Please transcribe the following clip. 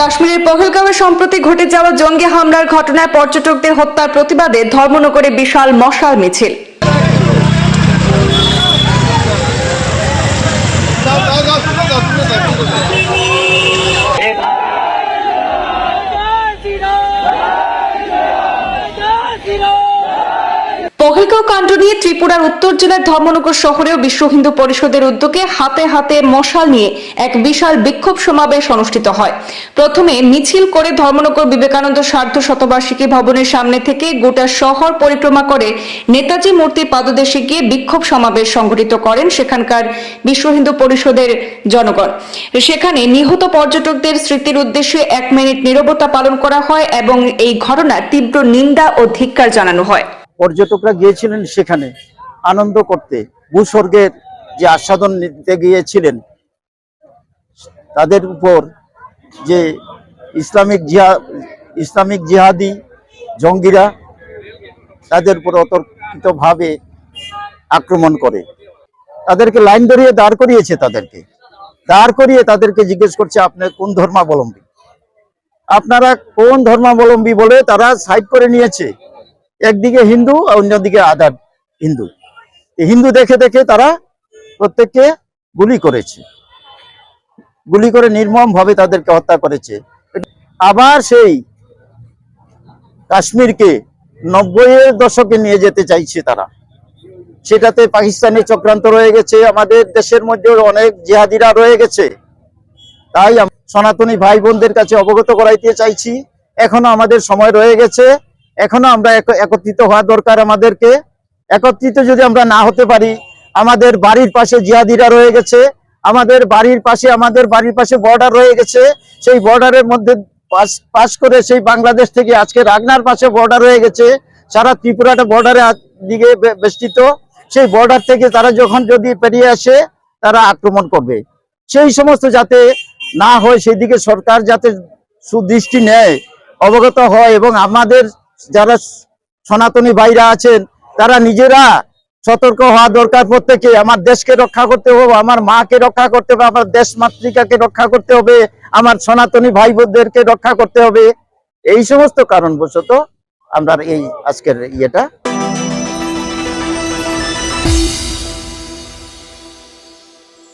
কাশ্মীরের পহলগামে সম্প্রতি ঘটে যাওয়া জঙ্গি হামলার ঘটনায় পর্যটকদের হত্যার প্রতিবাদে ধর্মনগরে বিশাল মশাল মিছিল। কাণ্ড নিয়ে ত্রিপুরার উত্তর জেলার ধর্মনগর শহরেও বিশ্ব হিন্দু পরিষদের উদ্যোগে হাতে হাতে মশাল নিয়ে এক বিশাল বিক্ষোভ সমাবেশ অনুষ্ঠিত হয়। প্রথমে মিছিল করে ধর্মনগর বিবেকানন্দ সার্ধ শতবার্ষিকী ভবনের সামনে থেকে গোটা শহর পরিক্রমা করে নেতাজি মূর্তির পাদদেশে গিয়ে বিক্ষোভ সমাবেশ সংগঠিত করেন সেখানকার বিশ্ব হিন্দু পরিষদের জনগণ। সেখানে নিহত পর্যটকদের স্মৃতির উদ্দেশ্যে এক মিনিট নীরবতা পালন করা হয় এবং এই ঘটনার তীব্র নিন্দা ও ধিক্কার জানানো হয়। পর্যটকরা গিয়েছিলেন সেখানে আনন্দ করতে। ভূস্বর্গের যে আস্বাদন নিতে গিয়েছিলেন, তাদের উপর যে ইসলামিক জিহা, ইসলামিক জিহাদি জঙ্গিরা তাদের উপর অতর্কিতভাবে আক্রমণ করে। তাদেরকে লাইন ধরিয়ে দাঁড় করিয়েছে তাদেরকে। দাঁড় করিয়ে তাদেরকে জিজ্ঞেস করছে, আপনি কোন ধর্মাবলম্বী? আপনারা কোন ধর্মাবলম্বী বলে তারা সাইড করে নিয়েছে। একদিকে হিন্দু আর অন্যদিকে আদার হিন্দু। হিন্দু দেখে দেখে তারা প্রত্যেককে গুলি করেছে। গুলি করে নির্মম ভাবে তাদেরকে হত্যা করেছে। আবার সেই কাশ্মীরকে নব্বইয়ের দশকে নিয়ে যেতে চাইছে তারা। সেটাতে পাকিস্তানি চক্রান্ত রয়ে গেছে, আমাদের দেশের মধ্যে অনেক জিহাদিরা রয়ে গেছে। তাই সনাতনী ভাই বোনদের কাছে অবগত করাইতে চাইছি। এখনও আমাদের সময় রয়ে গেছে। এখনও আমরা এক- একত্রিত হওয়া দরকার আমাদেরকে। একত্রিত যদি আমরা না হতে পারি, আমাদের বাড়ির পাশে জিহাদিরা রয়ে গেছে, আমাদের বাড়ির পাশে, আমাদের বাড়ির পাশে বর্ডার রয়ে গেছে, সেই বর্ডারের মধ্যে পাস করে সেই বাংলাদেশ থেকে আজকে রাগনার পাশে বর্ডার হয়ে গেছে, সারা ত্রিপুরাটা বর্ডারে দিকে বেষ্টিত। সেই বর্ডার থেকে তারা যখন যদি পেরিয়ে আসে, তারা আক্রমণ করবে। সেই সমস্ত যাতে না হয় সেদিকে সরকার যাতে সুদৃষ্টি নেয়, অবগত হয় এবং আমাদের যারা সনাতনী ভাইরা আছেন, তারা নিজেরা সতর্ক হওয়া দরকার প্রত্যেকে। আমার দেশকে রক্ষা করতে হবে, আমার মাকে রক্ষা করতে হবে, আমার দেশ মাতৃকাকে রক্ষা করতে হবে, আমার সনাতনী ভাই বোনদেরকে রক্ষা করতে হবে। এই সমস্ত কারণবশত আমরা এই আজকের ইয়েটা